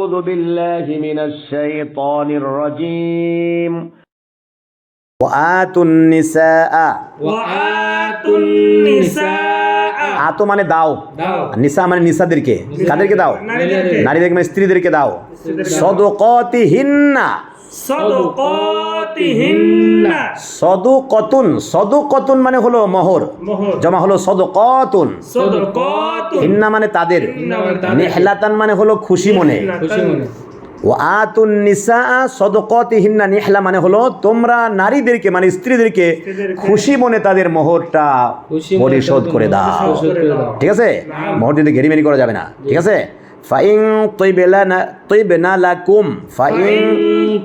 أعوذ بالله من الشيطان الرجيم وآتوا النساء وآتوا النساء আতো মানে দাও দাও নিসা মানে নিসাদেরকে কাদেরকে দাও নারীদেরকে। নারীদেরকে মানে স্ত্রীদেরকে দাও সদকতিহিন্না صدقاتهن সদকতুন সদকতুন মানে হলো মহর। জমা হলো সদকতুন। হিন্না মানে তাদের। নেহলাতান মানে হলো খুশি মনে। ও মানে হলো তোমরা নারীদেরকে মানে স্ত্রীদেরকে খুশি মনে তাদের মোহরটা পরিশোধ করে দাও। ঠিক আছে? মোহর দিতে ঘেরিমেরি করা যাবে না। ঠিক আছে? ফাইং তৈবেলা না তৈবেনা লাকুম ফাইং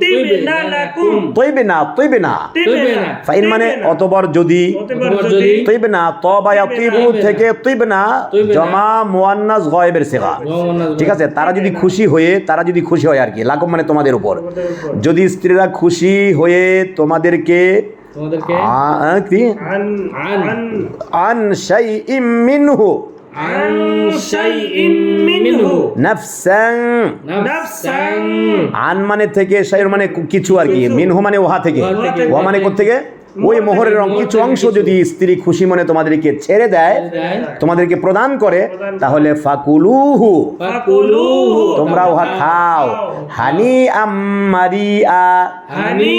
طبن لكم তৈবেনা তৈবেনা طبن ফাইন মানে অতবার যদি অতঃপর যদি তৈবেনা তবা ইয়াতিবু থেকে তৈবেনা তৈবেনা। জমা মুয়ান্নাস গায়েবের সিগা ঠিক আছে তারা যদি খুশি হয়ে তারা যদি খুশি হয় আর কি লাকুম মানে তোমাদের উপর যদি স্ত্রীরা খুশি হয়ে তোমাদেরকে তোমাদেরকে আ- আ, কি عن عن আন শাইইম মিনহু عن شيء منه নাফসান نفسا আন মানে থেকে শাইর মানে কু- কিছু আর কি মিনহু মানে ওহা থেকে ওহা থেকে। ওহা মানে থেকে ওই মোহরের কিছু অংশ যদি স্ত্রী খুশি মনে তোমাদেরকে ছেড়ে দেয় তোমাদেরকে প্রদান করে তাহলে ফাকুলুহু। ফাকুলুহু তোমরা উহা খাও। হানি আম্মারিয়া। হানি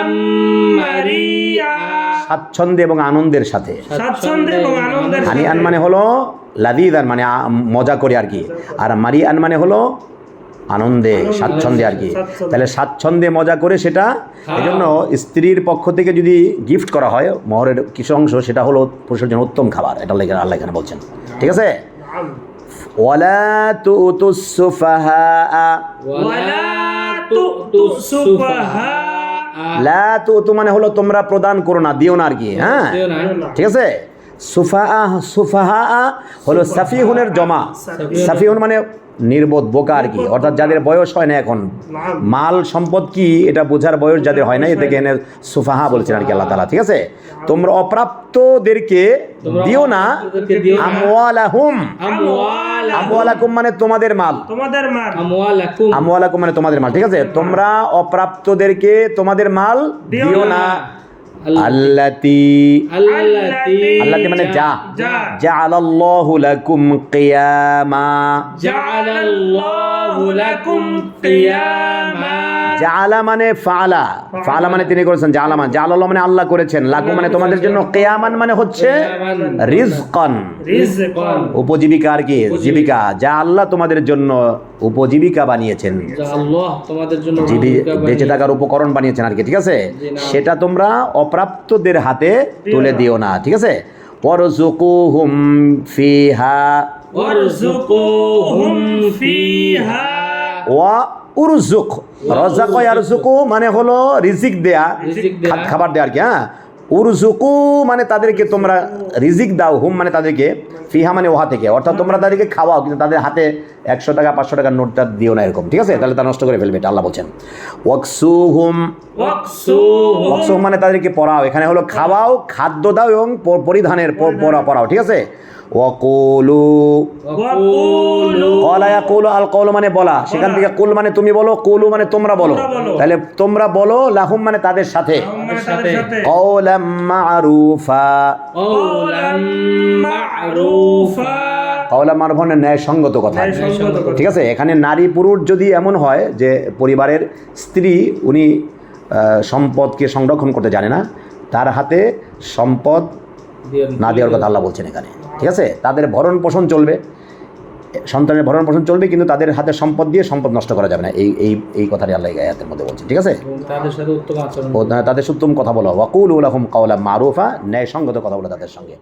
আমারিয়া স্বাচ্ছন্দ্যে এবং আনন্দের সাথে। স্বাচ্ছন্দে এবং আনন্দের হানি আন মানে হলো লাদিদান মানে মজা করে আর কি। আর মারিয়ান মানে হলো আনন্দে স্বাচ্ছন্দ্যে আর কি। তাহলে স্বাচ্ছন্দ্যে মজা করে সেটা এই জন্য স্ত্রীর পক্ষ থেকে যদি গিফট করা হয় মহরের কিছু অংশ সেটা হলো পুরুষের জন্য উত্তম খাবার এটা লেখা আল্লাহ এখানে বলছেন। ঠিক আছে? লা মানে হলো তোমরা প্রদান করো না দিও না আর কি হ্যাঁ? ঠিক আছে? সুফাহা সুফাহা হলো সাফিহুনের জমা। সাফিহুন। মানে নির্বোধ বোকা আর কি। অর্থাৎ যাদের বয়স হয় না এখন। মাল সম্পদ কি? এটা বোঝার বয়স যাদের হয় না এটাকে এনে সুফাহা বলেছেন আর কি আল্লাহ তালা ঠিক আছে? তোমরা অপ্রাপ্তদেরকে দিও না আমওয়ালাহুম। আমওয়ালাকুম মানে তোমাদের মাল। তোমাদের মাল। আমওয়ালাকুম। মানে তোমাদের মাল ঠিক আছে? তোমরা অপ্রাপ্তদেরকে তোমাদের মাল দিও না। আল্লাতি আল্লাতি আল্লাতি মানে যা যা জাআলাল্লাহু লাকুম কিয়ামা জাআলাল্লাহু লাকুম কিয়ামা জাআলা মানে ফালা। ফালা। মানে তিনি করেছেন জাআলা মানে জাআলাল্লাহ মানে আল্লাহ করেছেন। লাকুম মানে তোমাদের জন্য কেয়ামান মানে হচ্ছে রিজকান। উপজীবিকা আর কি? জীবিকা। যা আল্লাহ তোমাদের জন্য উপজীবিকা বানিয়েছেন। বেঁচে থাকার উপকরণ বানিয়েছেন আর কি ঠিক আছে? সেটা তোমরা অপ্রাপ্তদের হাতে তুলে দিও না ঠিক আছে? পরজুকুহুম ফিহা। ওয়ারযুকুহুম ফিহা। ওয়া উরজুক রজাক ইয়ারজুকু মানে হলো রিজিক দেয়া খাবার দেয়া। আর কি হ্যাঁ? উরজুকু মানে তাদেরকে তোমরা রিজিক দাও হুম মানে তাদেরকে ফিহা মানে ওহা থেকে। অর্থাৎ তোমরা তাদেরকে খাওয়াও কিন্তু তাদের হাতে একশো টাকা পাঁচশো টাকার নোটটা দিও না এরকম ঠিক আছে? তাহলে তা নষ্ট করে ফেলবে এটা আল্লাহ বলছেন। ওয়াকসুহুম। ওয়াকসুহুম। ওয়াকসুহুম মানে তাদেরকে পড়াও এখানে হলো খাওয়াও খাদ্য দাও এবং পরিধানের প- পরা পড়াও ঠিক আছে? ওয়াকুলু। ওয়াকুলু। কলা কুল আল কৌল মানে বলা। সেখান থেকে কুল মানে তুমি বলো কুলু মানে তোমরা বলো। তাহলে তোমরা বলো লাহুম মানে তাদের সাথে। মানে কওলাম মা'রুফা। কৌলাম মারুফা। মানে ন্যায়সঙ্গত কথা। ন্যায়সঙ্গত ঠিক আছে? এখানে নারী পুরুষ যদি এমন হয় যে পরিবারের স্ত্রী উনি সম্পদকে সংরক্ষণ করতে জানে না তার হাতে সম্পদ না দেওয়ার কথা আল্লাহ বলছেন এখানে। ঠিক আছে? তাদের ভরণ পোষণ চলবে। সন্তানের ভরণ পোষণ চলবে কিন্তু তাদের হাতে সম্পদ দিয়ে সম্পদ নষ্ট করা যাবে না। এই এই এই কথাটি আল্লাহ আয়াতের মধ্যে বলছে ঠিক আছে? তাদের সাথে উত্তম আচরণ তাদের উত্তম কথা বলো ওয়াকুল উলাহুম কাউলা মারুফা ন্যায়সঙ্গত কথা বলো তাদের সঙ্গে।